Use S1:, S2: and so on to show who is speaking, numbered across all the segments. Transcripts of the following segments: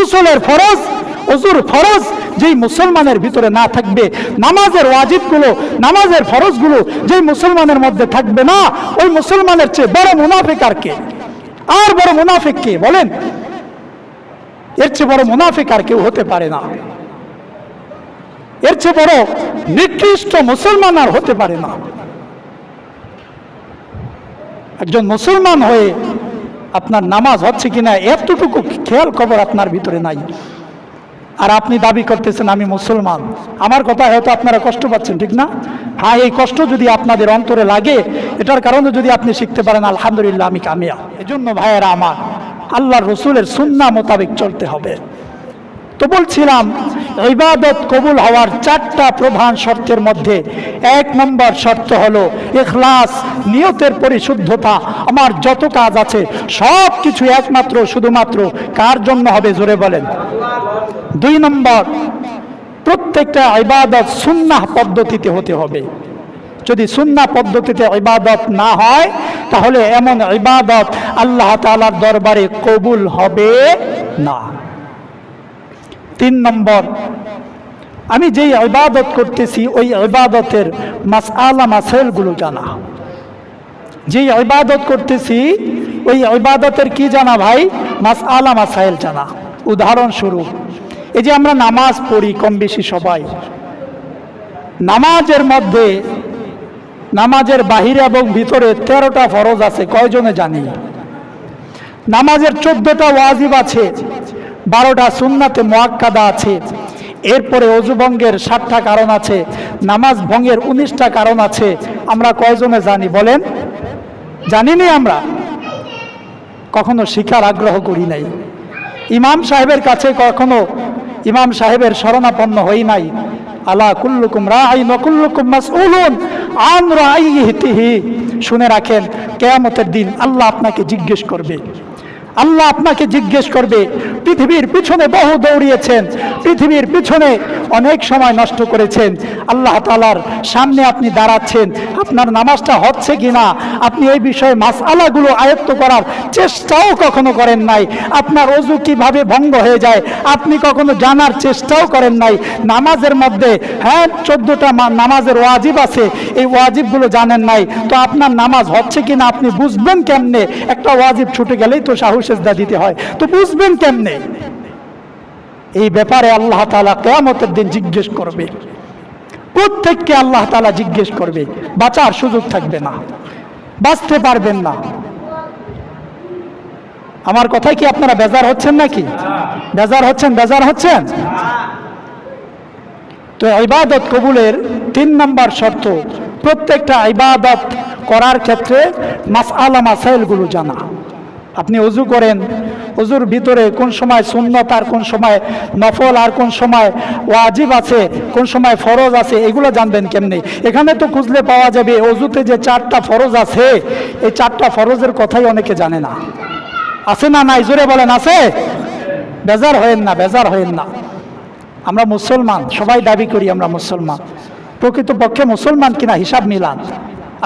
S1: গোসলের ফরজ অজুর ফরজ, যেই মুসলমানের ভিতরে না থাকবে, নামাজের ওয়াজিবগুলো, নামাজের ফরজগুলো যেই মুসলমানের মধ্যে থাকবে না, ওই মুসলমানের চেয়ে বড় মুনাফিক আর কে? আর বড় মুনাফিক কে বলেন? এর চেয়ে বড় মুনাফিক আর কেউ হতে পারে না। এর চেয়ে বড় নিকৃষ্ট মুসলমান আর হতে পারে না। একজন মুসলমান হয়ে আপনার নামাজ হচ্ছে কি না এতটুকু খেয়াল খবর আপনার ভিতরে নাই। আর আপনি দাবি করতেছেন, আমি মুসলমান। আমার কথা হয়তো আপনারা কষ্ট পাচ্ছেন, ঠিক না? হ্যাঁ এই কষ্ট যদি আপনাদের অন্তরে লাগে, এটার কারণে যদি আপনি শিখতে পারেন, আলহামদুলিল্লাহ, আমি কামিয়া এজন্য ভাইয়েরা আমার আল্লাহ রসুলের সুন্না মোতাবেক চলতে হবে। তো বলছিলাম, ইবাদত কবুল হওয়ার চারটা প্রধান শর্তের মধ্যে এক নম্বর শর্ত হলো এখলাস নিয়তের পরিশুদ্ধতা। আমার যত কাজ আছে সব কিছু একমাত্র, শুধুমাত্র কার জন্য হবে জোরে বলেন? দুই নম্বর, প্রত্যেকটা ইবাদত সুন্নাহ পদ্ধতিতে হতে হবে। যদি সুন্না পদ্ধতিতে ইবাদত না হয়, তাহলে এমন ইবাদত আল্লাহ তাআলার দরবারে কবুল হবে না। তিন নম্বর। আমি যেই ইবাদত করতেছি, ওই ইবাদতের মাস আলা মাসাইলগুলো জানা। যেই ইবাদত করতেছি, ওই ইবাদতের কি জানা ভাই? মাস আলা মাসাইল জানা উদাহরণস্বরূপ এই যে আমরা নামাজ পড়ি কম বেশি সবাই, নামাজের মধ্যে, নামাজের বাহিরে এবং ভিতরে তেরোটা ফরজ আছে, কয়জনে জানি? নামাজের চোদ্দটা ওয়াজিব আছে বারোটা সুন্নাতে মোয়াক্কাদা আছে। এরপরে অজুভঙ্গের ষাটটা কারণ আছে, নামাজ ভঙ্গের উনিশটা কারণ আছে। আমরা কয়জনে জানি বলেন? জানিনি আমরা। কখনো শিখার আগ্রহ করি নাই। ইমাম সাহেবের কাছে কখনো ইমাম সাহেবের শরণাপন্ন হই নাই। আল্লাহ কুল্লুকুম রাআইন ওয়া কুল্লুকুম মাসউলুন আন রাআইহিহি শুনে রাখেন, কেয়ামতের দিন আল্লাহ আপনাকে জিজ্ঞেস করবে। আল্লাহ আপনাকে জিজ্ঞেস করবে, পৃথিবীর পিছনে বহু দৌড়িয়েছেন, পৃথিবীর পিছনে অনেক সময় নষ্ট করেছেন। আল্লাহ তালার সামনে আপনি দাঁড়াচ্ছেন, আপনার নামাজটা হচ্ছে কিনা, আপনি এই বিষয়ে মাসআলাগুলো আয়ত্ত করার চেষ্টাও কখনো করেন নাই। আপনার অজু কীভাবে ভঙ্গ হয়ে যায়, আপনি কখনো জানার চেষ্টাও করেন নাই। নামাজের মধ্যে হ্যাঁ চোদ্দটা নামাজের ওয়াজিব আছে, এই ওয়াজিবগুলো জানেন নাই। তো আপনার নামাজ হচ্ছে কিনা, আপনি বুঝবেন কেমনে? একটা ওয়াজিব ছুটে গেলেই তো সাহু সেজদা দিতে হয়। তো বুঝবেন কেমনে? এই ব্যাপারে আল্লাহ তালা কেয়ামতের দিন জিজ্ঞেস করবে। প্রত্যেককে আল্লাহ তালা জিজ্ঞেস করবে। বাঁচার সুযোগ থাকবে না। বাঁচতে পারবেন না। আমার কথায় কি আপনারা বেজার হচ্ছেন নাকি? বেজার হচ্ছেন বেজার হচ্ছেন? তো ইবাদত কবুলের তিন নম্বর শর্ত, প্রত্যেকটা ইবাদত করার ক্ষেত্রে মাস আলা মাসাইলগুলো জানা। আপনি অজু করেন। অজুর ভিতরে কোন সময় সুন্নত আর কোন সময় নফল আর কোন সময় ওয়াজিব আছে, কোন সময় ফরজ আছে, এগুলো জানবেন কেমনি? এখানে তো খুঁজলে পাওয়া যাবে অজুতে যে চারটা ফরজ আছে, এই চারটা ফরজের কথাই অনেকে জানে না। আছে না নাই? জোরে বলেন, আছে? বেজার হয়েন না, বেজার হয়েন না। আমরা মুসলমান, সবাই দাবি করি আমরা মুসলমান। প্রকৃতপক্ষে মুসলমান কিনা হিসাব মিলান।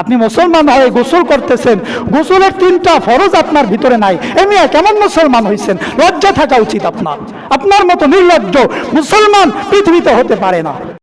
S1: আপনি মুসলমান হয়ে গোসল করতেছেন, গোসলের তিনটা ফরজ আপনার ভিতরে নাই। এমনি কেমন মুসলমান হয়েছেন লজ্জা থাকা উচিত আপনার। আপনার মতো নির্লজ্জ মুসলমান পৃথিবীতে হতে পারে না।